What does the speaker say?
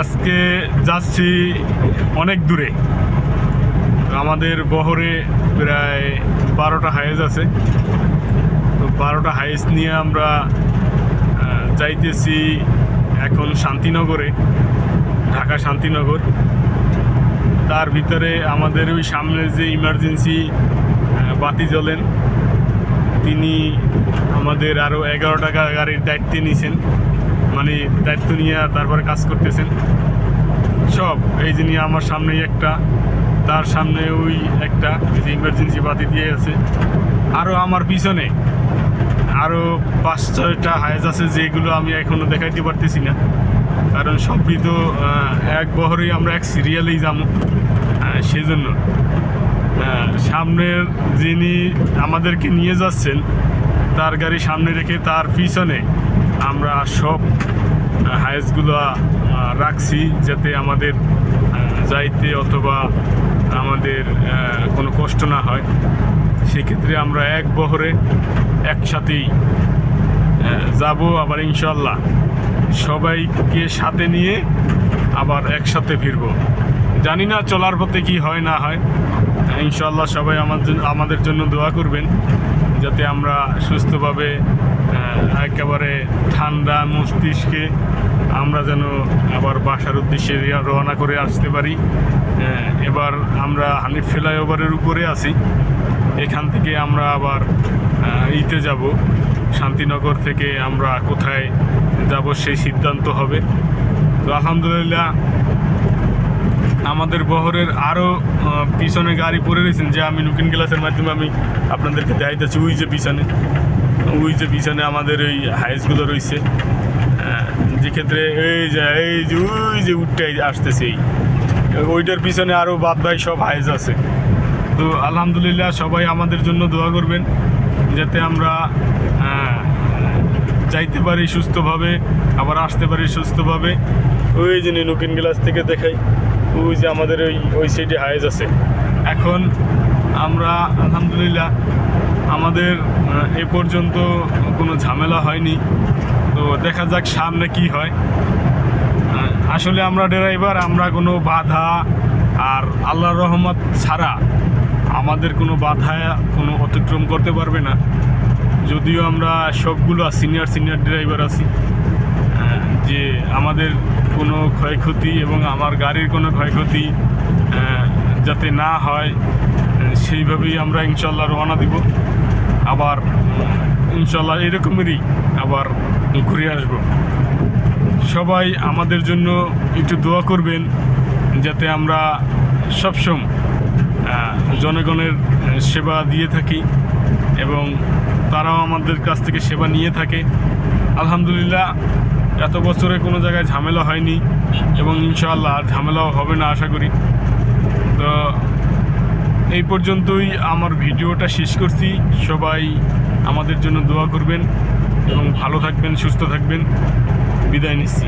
আজকে যাচ্ছি অনেক দূরে। আমাদের বহরে প্রায় বারোটা হাইজ আছে। তো বারোটা হাইজ নিয়ে আমরা যাইতেছি এখন শান্তিনগরে, ঢাকা শান্তিনগর। তার ভিতরে আমাদের ওই সামনে যে ইমার্জেন্সি বাতি জ্বলেন, তিনি আমাদের আরও এগারো টাকা গাড়ির দায়িত্বে নিয়েছেন মানে দায়িত্ব নিয়ে তারপরে কাজ করতেছেন। সব, এই যে নিয়ে আমার সামনেই একটা, তার সামনে ওই একটা যে ইমার্জেন্সি বাতি দিয়ে আছে। আরও আমার পিছনে আরও পাঁচ ছয়টা হাইজ আছে যেগুলো আমি এখনও দেখাইতে পারতেছি না। কারণ সবই তো এক বহরেই আমরা এক সিরিয়ালেই যাব। সেজন্য। সামনের যিনি আমাদেরকে নিয়ে যাচ্ছেন, তার গাড়ি সামনে রেখে তার পিছনে আমরা সব হাইসগুলো রাখছি যাতে আমাদের যাইতে অথবা আমাদের কোনো কষ্ট না হয়। সেক্ষেত্রে আমরা এক বহরে একসাথেই যাব আবার ইনশাল্লাহ সবাইকে সাথে নিয়ে আবার একসাথে ফিরবো। জানি না চলার পথে কি হয় না হয়। ইনশাল্লাহ সবাই জন্য আমাদের জন্য দোয়া করবেন, যাতে আমরা সুস্থভাবে একেবারে ঠান্ডা মস্তিষ্কে আমরা যেন আবার বাসার উদ্দেশ্যে রওনা করে আসতে পারি। এবার আমরা হানিফ ফ্লাইওভারের উপরে আছি। এখান থেকে আমরা আবার ইতে যাব। শান্তিনগর থেকে আমরা কোথায় যাব সেই সিদ্ধান্ত হবে। তো আলহামদুলিল্লাহ, আমাদের বহরের আরও পিছনে গাড়ি পড়ে রয়েছেন যে আমি লুকিং গ্লাসের মাধ্যমে আমি আপনাদেরকে দেখাইতেছি। ওই যে পিছনে। ওই যে পিছনে আমাদের ওই হাইসগুলো রয়েছে যে ক্ষেত্রে এই যে এই যে, ওই যে উঠটাই আসতেছে ওইটার পিছনে আরও বাদ ভাই সব হাইস আছে। তো আলহামদুলিল্লাহ সবাই আমাদের জন্য দোয়া করবেন, যাতে আমরা যাইতে পারি সুস্থভাবে, আবার আসতে পারি সুস্থভাবে। ওই যে নুকিন গ্লাস থেকে দেখাই, ওই যে আমাদের ওই ওই সাইডে হাইজ আছে। এখন আমরা, আলহামদুলিল্লাহ আমাদের এ পর্যন্ত কোনো ঝামেলা হয়নি। তো দেখা যাক সামনে কি হয়। আসলে আমরা ড্রাইভার, আমরা কোনো বাধা আর আল্লাহর রহমত ছাড়া আমাদের কোনো বাধা, কোনো অতিক্রম করতে পারবে না। যদিও আমরা সবগুলো সিনিয়র সিনিয়র ড্রাইভার আছি। যে আমাদের কোনো ক্ষয়ক্ষতি এবং আমার গাড়ির কোনো ক্ষয়ক্ষতি যাতে না হয় আহ, সেইভাবেই আমরা ইনশাল্লাহ রওনা দিব। আবার ইনশাল্লাহ এরকমেরই আবার ঘুরে আসব। সবাই আমাদের জন্য একটু দোয়া করবেন যাতে আমরা সবসময় জনগণের সেবা দিয়ে থাকি এবং তারাও আমাদের কাছ থেকে সেবা নিয়ে থাকে। আলহামদুলিল্লাহ এত বছরে কোনো জায়গায় ঝামেলা হয়নি এবং ইনশাআল্লাহ আর ঝামেলাও হবে না আশা করি। তো এই পর্যন্তই আমার ভিডিওটা শেষ করছি। সবাই আমাদের জন্য দোয়া করবেন এবং ভালো থাকবেন, সুস্থ থাকবেন। বিদায় নিচ্ছি।